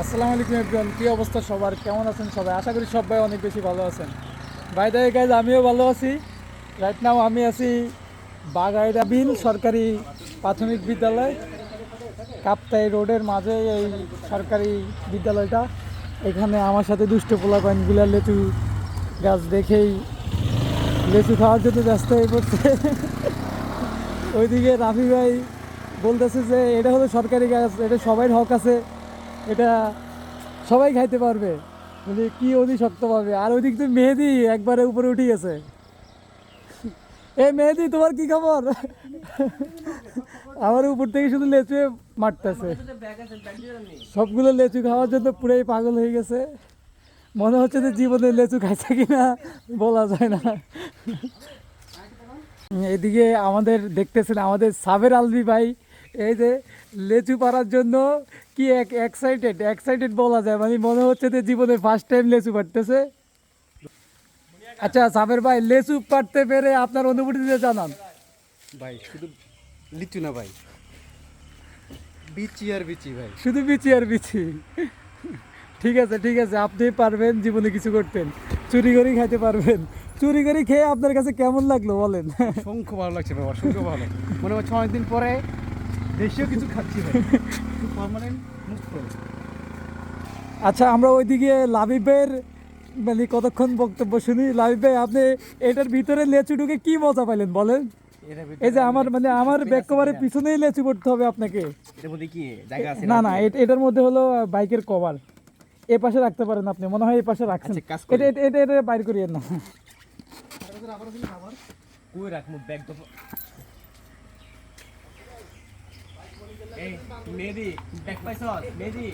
আসসালামু আলাইকুম এভরিওয়ান কী অবস্থা সবার? কেমন আছেন সবাই? আশা করি সবাই অনেক বেশি ভালো আছেন। বাই দ্য গাইজ আমিও ভালো আছি। রাইট নাও আমি আছি বাগাইরা বিল সরকারি প্রাথমিক বিদ্যালয়, কাপ্তাই রোডের মাঝে এই সরকারি বিদ্যালয়টা। এখানে আমার সাথে দুষ্ট পোলা পাইনগুলা লেচু গাছ দেখেই লেচু খাওয়ার জন্য ব্যস্ত হয়ে পড়ছে। ওইদিকে রাফি ভাই বলতেছে যে, এটা হলো সরকারি গাছ, এটা সবাই হক আছে। এটা সবাই খাইতে পারবে। বলি, কি অতি শক্ত পাবে আর ওইদিক তো মেহেদি একবারে উপরে উঠে গেছে। এ মেহেদি, তোমার কি খবর? আমার উপর থেকে শুধু লেচু মারতেছে। সবগুলো লেচু খাওয়ার জন্য পুরাই পাগল হয়ে গেছে। মনে হচ্ছে যে জীবনে লেচু খাইছে কিনা, বলা যায় না। এদিকে আমাদের দেখতেছেন আমাদের সাবের আলবি ভাই এই যে লেচু পাড়ার জন্য কি এক এক্সাইটেড এক্সাইটেড বলা যায়। মানে মনে হচ্ছে যে জীবনে ফার্স্ট টাইম লেচু পাড়তেছে। আচ্ছা সাবের ভাই লেচু পাড়তে পেরে আপনার অনুভূতি দিয়ে জানান। ভাই শুধু লিচু না ভাই। বিচি আর বিচি ভাই। শুধু বিচি আর বিচি। ঠিক আছে ঠিক আছে আপনি পারবেন জীবনে কিছু করতেন। চুরি করে খাইতে পারবেন। চুরি করে খেয়ে আপনার কাছে কেমন লাগল বলেন? অসংখ্য ভালো লাগছে ভাই অসংখ্য ভালো মনে হচ্ছে অনেকদিন পরে দেশীয় কিছু খাচ্ছি পার্মানেন্ট মুক্ত। আচ্ছা আমরা ওইদিকে লাবিবের মানে কতক্ষণ বক্তব্য শুনি? লাবিব আপনি এটার ভিতরে লেচু ঢুকে কি মজা পাইলেন বলেন? এই যে আমার মানে আমার ব্যাককভারের পিছনেই লেচু করতে হবে আপনাকে। না না এট- এটার মধ্যে হলো বাইকের কভার এ পাশে রাখতে পারেন আপনি মনে হয় এই পাশে রাখছেন। আচ্ছা। এটা এটা- এটা বাইর করিয়েন না। কই রাখমু ব্যাগ তো এই মেহেদি দেখ পাইছ? মেদি